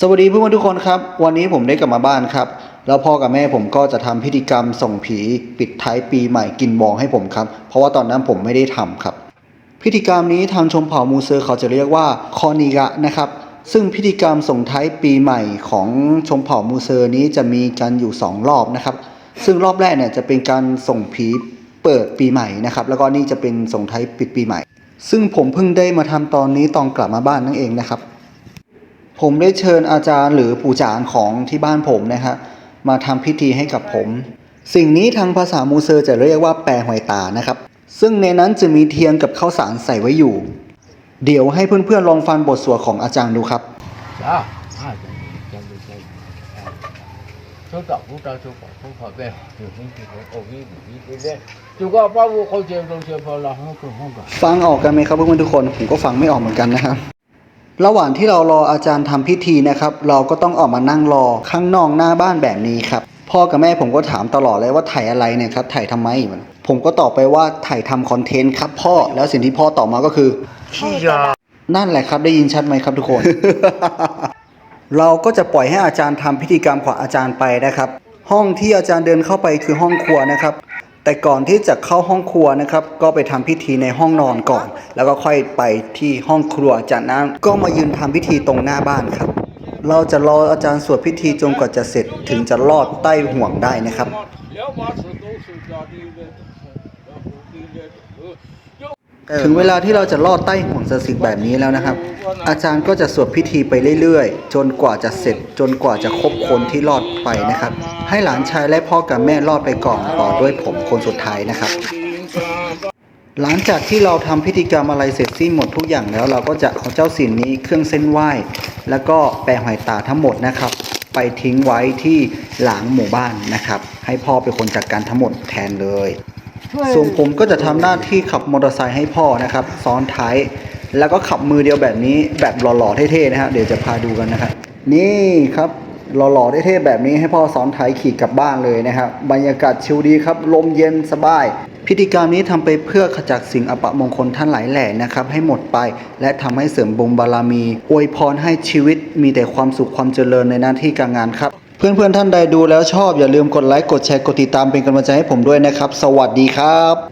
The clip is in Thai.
สวัสดีเพื่อนๆทุกคนครับ วันนี้ผมได้กลับมาบ้านครับ แล้วพ่อกับแม่ผมก็จะทำพิธีกรรมส่งผีปิดท้ายปีใหม่กินบองให้ผมครับ เพราะว่าตอนนั้นผมไม่ได้ทำครับ พิธีกรรมนี้ทางชมเผ่ามูเซอร์เขาจะเรียกว่าคอนิกะนะครับ ซึ่งพิธีกรรมส่งท้ายปีใหม่ของชมเผ่ามูเซอร์นี้จะมีกันอยู่ 2 รอบนะครับ ซึ่งรอบแรกเนี่ยจะเป็นการส่งผีเปิดปีใหม่นะครับ แล้วก็นี่จะเป็นส่งท้ายปิดปีใหม่ ซึ่งผมเพิ่งได้มาทำตอนนี้ตอนกลับมาบ้านนั่นเองนะครับ ผมได้เชิญอาจารย์หรือปู่จารย์ของที่บ้านผมนะฮะมาทำพิธีให้กับผม สิ่งนี้ทางภาษามูเซอร์จะเรียกว่าแปรหวยตานะครับ ซึ่งในนั้นจะมีเทียนกับข้าวสารใส่ไว้อยู่ เดี๋ยวให้เพื่อนๆลองฟังบทสวดของอาจารย์ดูครับ 啊，啊，真真真真，哎，收到不到收保护好呗，有兴趣的偶一五一对不对？如果把我好接中接跑了，很很很个。 ฟังออกกันไหมครับเพื่อนๆทุกคนผมก็ฟังไม่ออกเหมือนกันนะครับ ระหว่างที่เรารออาจารย์ทำพิธีนะครับ เราก็ต้องออกมานั่งรอข้างนอกหน้าบ้านแบบนี้ครับ พ่อกับแม่ผมก็ถามตลอดเลยว่าถ่ายอะไรเนี่ยครับถ่ายทำไมมันผมก็ตอบไปว่าถ่ายทำคอนเทนต์ครับพ่อแล้วสิ่งที่พ่อตอบมาก็คือ是呀。นั่นแหละครับได้ยินชัดไหมครับทุกคน เราก็จะปล่อยให้อาจารย์ทำพิธีกรรมของอาจารย์ไปนะครับ ห้องที่อาจารย์เดินเข้าไปคือห้องครัวนะครับ แต่ก่อนที่จะเข้าห้องครัวนะครับ ก็ไปทำพิธีในห้องนอนก่อน แล้วก็ค่อยไปที่ห้องครัวจากนั้นก็มายืนทำพิธีตรงหน้าบ้านครับ เราจะรออาจารย์สวดพิธีจนกว่าจะเสร็จถึงจะลอดใต้ห่วงได้นะครับ ถึงเวลาที่เราจะลอดใต้ห่วงสสิกแบบนี้แล้วนะครับ อาจารย์ก็จะสวดพิธีไปเรื่อยๆ จนกว่าจะเสร็จ จนกว่าจะครบคนที่รอดไปนะครับ ให้หลานชายและพ่อกับแม่รอดไปก่อนต่อด้วยผมคนสุดท้ายนะครับ หลังจากที่เราทำพิธีกรรมอะไรเสร็จสิ้นหมดทุกอย่างแล้ว เราก็จะเอาเจ้าสิ่งนี้เครื่องเส้นไหว้ แล้วก็แปรหอยตาทั้งหมดนะครับ ไปทิ้งไว้ที่หลังหมู่บ้านนะครับ ให้พ่อเป็นคนจัดกการทั้งหมดแทนเลย ส่วนผมก็จะทำหน้าที่ขับมอเตอร์ไซค์ให้พ่อนะครับ ซ้อนท้าย แล้วก็ขับมือเดียวแบบนี้แบบหล่อๆเท่ๆนะฮะเดี๋ยวจะพาดูกันนะครับ นี่ครับหล่อๆเท่ๆแบบนี้ให้พ่อซ้อนท้ายขี่กลับบ้านเลยนะครับบรรยากาศชิลดีครับลมเย็นสบาย พิธีการมนี้ทำไปเพื่อขจัดสิ่งอัปมงคลท่านหลายแหล่นะครับให้หมดไป และทำให้เสริมบุญบารมี อวยพรให้ชีวิตมีแต่ความสุขความเจริญในหน้าที่การงานครับ เพื่อนๆท่านใดดูแล้วชอบอย่าลืมกดไลค์กดแชร์กดติดตามเป็นกำลังใจให้ผมด้วยนะครับ สวัสดีครับ